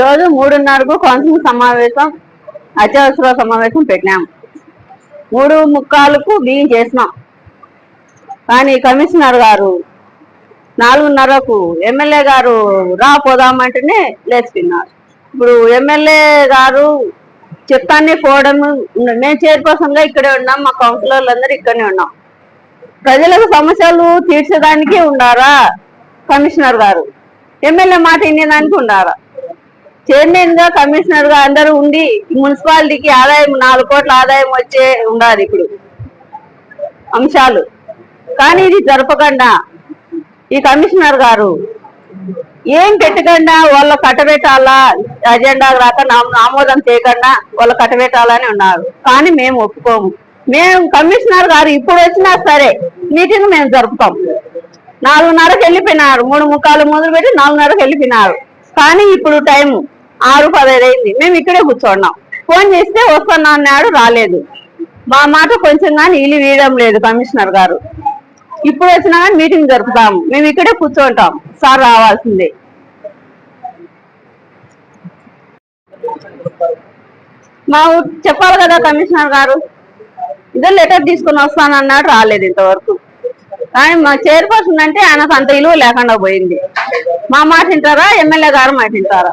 రోజు మూడున్నరకు కౌన్సిలింగ్ సమావేశం అత్యవసర సమావేశం పెట్టినాం. మూడు ముక్కాలకు బియ్యం చేసినాం. కానీ కమిషనర్ గారు నాలుగున్నరకు ఎమ్మెల్యే గారు రా పోదామంటేనే లేచిపోయినారు. ఇప్పుడు ఎమ్మెల్యే గారు చెప్తానే పోవడం మేము చైర్పర్సన్గా ఇక్కడే ఉన్నాం మా కౌన్సిలర్లు అందరూ ఇక్కడనే ఉన్నాం. ప్రజలకు సమస్యలు తీర్చడానికి ఉండారా కమిషనర్ గారు? ఎమ్మెల్యే మాట వినేదానికి ఉండారా? చైర్మన్గా కమిషనర్గా అందరూ ఉండి మున్సిపాలిటీకి ఆదాయం నాలుగు కోట్ల ఆదాయం వచ్చే ఉండాలి ఇప్పుడు అంశాలు. కానీ ఇది జరపకుండా ఈ కమిషనర్ గారు ఏం పెట్టకుండా వాళ్ళ కట్టబెట్టాలా అజెండా రాక ఆమోదం చేయకుండా వాళ్ళు కట్టబెట్టాలని ఉన్నారు. కానీ మేము ఒప్పుకోము. మేము కమిషనర్ గారు ఇప్పుడు వచ్చినా సరే మీటింగ్ మేము జరుపుతాం. నాలుగున్నరకు వెళ్ళిపోయినారు. మూడు ముక్కాలు మొదలు పెట్టి నాలుగున్నరకు వెళ్ళిపోయినారు. కానీ ఇప్పుడు టైం ఆరు పదహైదు అయింది మేము ఇక్కడే కూర్చోన్నాం. ఫోన్ చేస్తే వస్తున్నా అన్నాడు రాలేదు. మా మాట కొంచెం కానీ ఇల్లు వీయడం లేదు కమిషనర్ గారు. ఇప్పుడు వచ్చినా కానీ మీటింగ్ జరుపుతాము. మేము ఇక్కడే కూర్చోంటాం. సార్ రావాల్సిందే. మా ఊ- చెప్పాలి కదా కమిషనర్ గారు? ఇదో లెటర్ తీసుకుని వస్తానన్నాడు రాలేదు ఇంతవరకు. కానీ మా చైర్పర్సన్ అంటే ఆయనకు అంత ఇలువ లేకుండా పోయింది. మా మాట వింటారా? ఎమ్మెల్యే గారు మాట వింటారా?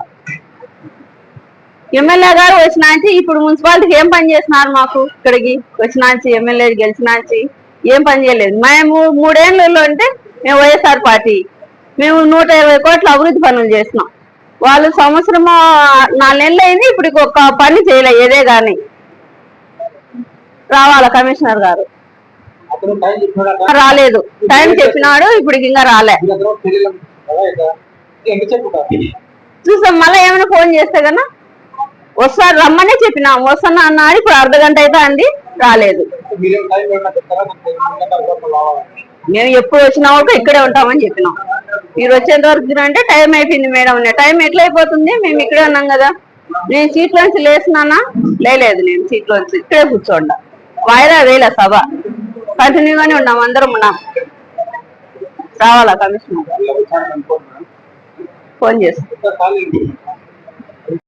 ఎమ్మెల్యే గారు వచ్చినాంచి ఇప్పుడు మున్సిపాలిటీకి ఏం పని చేస్తున్నారు మాకు ఇక్కడికి? వచ్చినాంచి ఎమ్మెల్యే గెలిచినాంచి ఏం పని చేయలేదు. మేము మూడేళ్ళు అంటే మేము వైఎస్ఆర్ పార్టీ. మేము నూట ఇరవై కోట్ల అభివృద్ధి పనులు చేసినాం వాళ్ళు సంవత్సరం నాలుగు నెలలు అయింది ఇప్పుడు ఒక పని చేయలే ఏదే గాని రావాలా కమిషనర్ గారు? రాలేదు. టైం చెప్పినాడు ఇప్పుడు ఇంకా రాలే. కదా. చూసాం మళ్ళీ ఏమైనా ఫోన్ చేస్తే కన్నా వస్తారు రమ్మనే చెప్పినాం. వస్తున్నా అన్నాడు. ఇప్పుడు అర్ధ గంట అయితే అంది రాలేదు. మేము ఎప్పుడు వచ్చినా కూడా ఇక్కడే ఉంటామని చెప్పినాం. మీరు వచ్చేంత వరకు అంటే టైం అయిపోయింది మేడం టైం ఎట్లా అయిపోతుంది? మేము ఇక్కడే ఉన్నాం కదా. నేను సీట్లోంచి లేసినానా లేలేదు నేను సీట్లోంచి ఇక్కడే కూర్చోండా. వాయిదా వేలే సభ. కంటిన్యూగానే ఉన్నాం. అందరం ఉన్నాం. రావాలా కమిషనర్. ఫోన్ చేసి ఇంకా ఖాళీ